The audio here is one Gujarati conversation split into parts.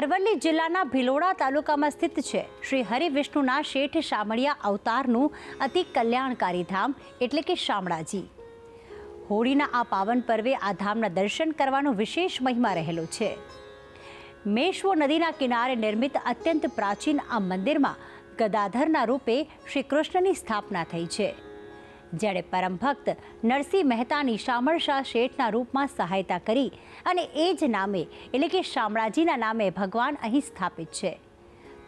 અરવલ્લી જિલ્લાના ભિલોડા તાલુકામાં સ્થિત છે. શ્રી હરિવિષ્ણુના શેઠ શામળિયા અવતારનું અતિ કલ્યાણકારી ધામ એટલે કે શામળાજી. હોળીના આ પાવન પર્વે આ ધામના દર્શન કરવાનો વિશેષ મહિમા રહેલો છે. મેશ્વો નદીના કિનારે નિર્મિત અત્યંત પ્રાચીન આ મંદિરમાં ગદાધરના રૂપે શ્રી કૃષ્ણની સ્થાપના થઈ છે. જ્યારે પરમ ભક્ત નરસિંહ મહેતાની શામળશાહ શેઠના રૂપમાં સહાયતા કરી અને એ જ નામે, એટલે કે શામળાજીના નામે ભગવાન અહીં સ્થાપિત છે.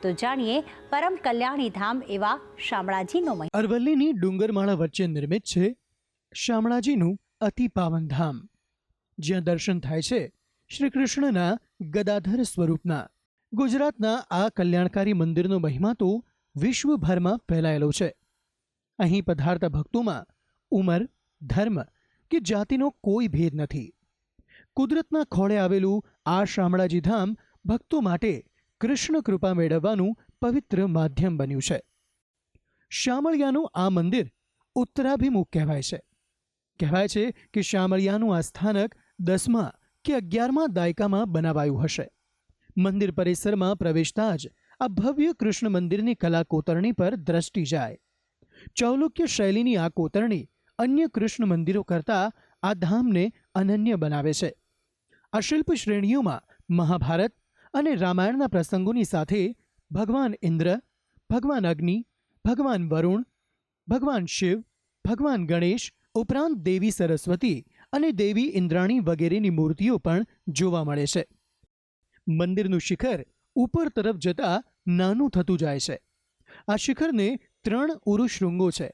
તો જાણીએ પરમ કલ્યાણી ધામ એવા શામળાજીનો મહિમા. અરવલ્લીની ડુંગરમાળા વચ્ચે નિર્મિત છે શામળાજીનું અતિ પાવન ધામ, જ્યાં દર્શન થાય છે શ્રી કૃષ્ણના ગદાધર સ્વરૂપના. ગુજરાતના આ કલ્યાણકારી મંદિરનો મહિમા તો વિશ્વભરમાં ફેલાયેલો છે. અહીં પધારતા ભક્તોમાં ઉંમર, ધર્મ કે જાતિનો કોઈ ભેદ નથી. કુદરતના ખોળે આવેલું આ શામળાજી ધામ ભક્તો માટે કૃષ્ણ કૃપા મેળવવાનું પવિત્ર માધ્યમ બન્યું છે. શામળિયાનું આ મંદિર ઉત્તરાભિમુખ કહેવાય છે. કહેવાય છે કે શામળિયાનું આ સ્થાનક દસમા કે અગિયારમા દાયકામાં બનાવાયું હશે. મંદિર પરિસરમાં પ્રવેશતા જ આ ભવ્ય કૃષ્ણ મંદિરની કલા કોતરણી પર દ્રષ્ટિ જાય. ચૌલુક્ય શૈલીની આ કોતરણી અન્ય કૃષ્ણ મંદિરો કરતાં આ ધામને અનન્ય બનાવે છે. આ શિલ્પ શ્રેણીઓમાં મહાભારત અને રામાયણના પ્રસંગોની સાથે ભગવાન ઇન્દ્ર, ભગવાન અગ્નિ, ભગવાન વરુણ, ભગવાન શિવ, ભગવાન ગણેશ, ઉપરાંત દેવી સરસ્વતી અને દેવી ઇન્દ્રાણી વગેરેની મૂર્તિઓ પણ જોવા મળે છે. મંદિરનું શિખર ઉપર તરફ જતા નાનું થતું જાય છે. આ શિખરને ત્રણ ઉરુશૃંગો છે,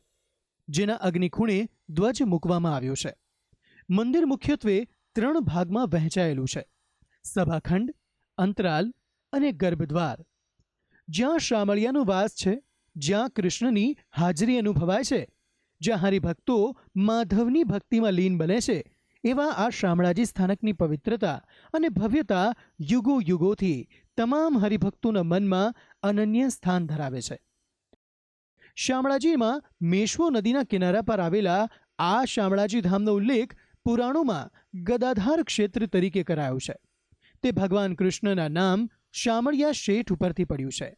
જેના અગ્નિખૂણે ધ્વજ મૂકવામાં આવ્યો છે. મંદિર મુખ્યત્વે ત્રણ ભાગમાં વહેંચાયેલું છે. સભાખંડ, અંતરાલ અને ગર્ભદ્વાર. જ્યાં શામળિયાનો વાસ છે, જ્યાં કૃષ્ણની હાજરી અનુભવાય છે, જ્યાં હરિભક્તો માધવની ભક્તિમાં લીન બને છે, એવા આ શામળાજી સ્થાનકની પવિત્રતા અને ભવ્યતા યુગો યુગોથી તમામ હરિભક્તોના મનમાં અનન્ય સ્થાન ધરાવે છે. શામળાજીમાં મેશ્વો નદીના કિનારા પર આવેલા આ શામળાજી ધામનો ઉલ્લેખ પુરાણોમાં ગદાધાર ક્ષેત્ર તરીકે કરાયો છે. તે ભગવાન કૃષ્ણના નામ શામળિયા શેઠ ઉપરથી પડ્યું છે.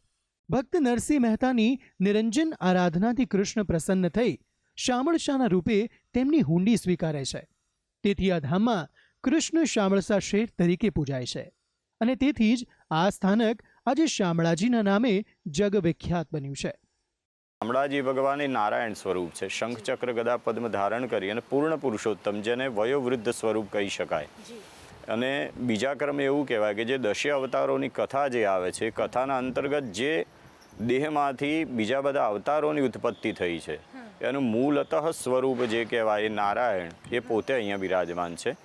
ભક્ત નરસિંહ મહેતાની નિરંજન આરાધનાથી કૃષ્ણ પ્રસન્ન થઈ શામળશાના રૂપે તેમની હુંડી સ્વીકારે છે. તેથી આ ધામમાં કૃષ્ણ શામળસા શેઠ તરીકે પૂજાય છે. અને તેથી જ આ સ્થાનક આજે શામળાજીના નામે જગવિખ્યાત બન્યું છે. શામળાજી ભગવાન એ નારાયણ સ્વરૂપ છે. શંખચક્ર ગદા પદ્મ ધારણ કરી અને પૂર્ણ પુરુષોત્તમ જેને વયોવૃદ્ધ સ્વરૂપ કહી શકાય. અને બીજા ક્રમે એવું કહેવાય કે જે દશે અવતારોની કથા જે આવે છે કથાના અંતર્ગત જે દેહમાંથી બીજા બધા અવતારોની ઉત્પત્તિ થઈ છે એનું મૂલતઃ સ્વરૂપ જે કહેવાય એ નારાયણ એ પોતે અહીંયા બિરાજમાન છે.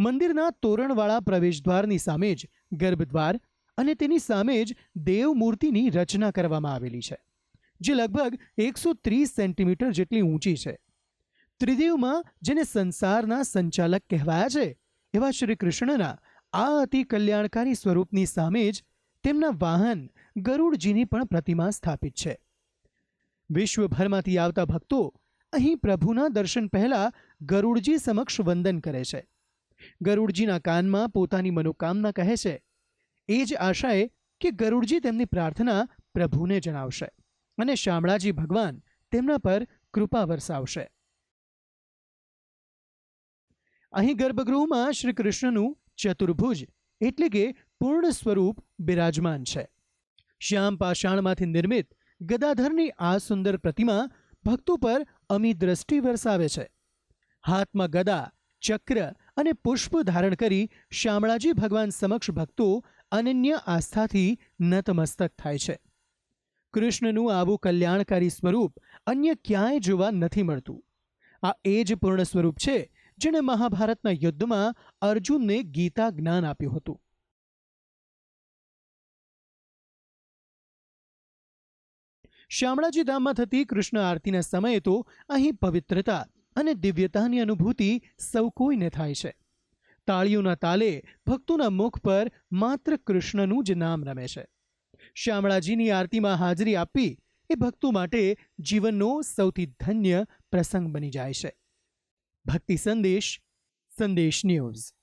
મંદિરના તોરણવાળા પ્રવેશદ્વારની સામે જ ગર્ભદ્વાર અને તેની સામે જ દેવ મૂર્તિની રચના કરવામાં આવેલી છે. જે લગભગ એકસો ત્રીસ સેન્ટીમીટર જેટલી ઊંચી છે. ત્રિદેવમાં જેને સંસારના સંચાલક કહેવાયા છે, એવા શ્રી કૃષ્ણના આ અતિ કલ્યાણકારી સ્વરૂપની સામે જ તેમના વાહન ગરુડજીની પણ પ્રતિમા સ્થાપિત છે. વિશ્વભરમાંથી આવતા ભક્તો અહીં પ્રભુના દર્શન પહેલા ગરુડજી સમક્ષ વંદન કરે છે. ગરુડજીના કાનમાં પોતાની મનોકામના કહે છે. એ જ આશાએ કે ગરુડજી તેમની પ્રાર્થના પ્રભુને જણાવશે. અને શામળાજી ભગવાન તેમના પર કૃપા વરસાવશે. અહીં ગર્ભગૃહમાં શ્રી કૃષ્ણનું ચતુર્ભુજ એટલે કે પૂર્ણ સ્વરૂપ બિરાજમાન છે. શ્યામ પાષાણમાંથી નિર્મિત ગદાધરની આ સુંદર પ્રતિમા ભક્તો પર અમી દ્રષ્ટિ વરસાવે છે. હાથમાં ગદા, ચક્ર અને પુષ્પ ધારણ કરી શામળાજી ભગવાન સમક્ષ ભક્તો અનન્ય આસ્થાથી નતમસ્તક થાય છે. કૃષ્ણનું આવું કલ્યાણકારી સ્વરૂપ અન્ય ક્યાંય જોવા નથી મળતું. આ એ જ પૂર્ણ સ્વરૂપ છે જેણે મહાભારતના યુદ્ધમાં અર્જુનને ગીતા જ્ઞાન આપ્યું હતું. શામળાજી ધામમાં થતી કૃષ્ણ આરતીના સમયે તો અહીં પવિત્રતા અને દિવ્યતાની અનુભૂતિ સૌ કોઈને થાય છે. તાળીઓના તાલે ભક્તોના મુખ પર માત્ર કૃષ્ણનું જ નામ રમે છે. શામળાજીની આરતીમાં હાજરી આપવી એ ભક્તો માટે જીવનનો સૌથી ધન્ય પ્રસંગ બની જાય છે. ભક્તિ સંદેશ સંદેશ ન્યૂઝ.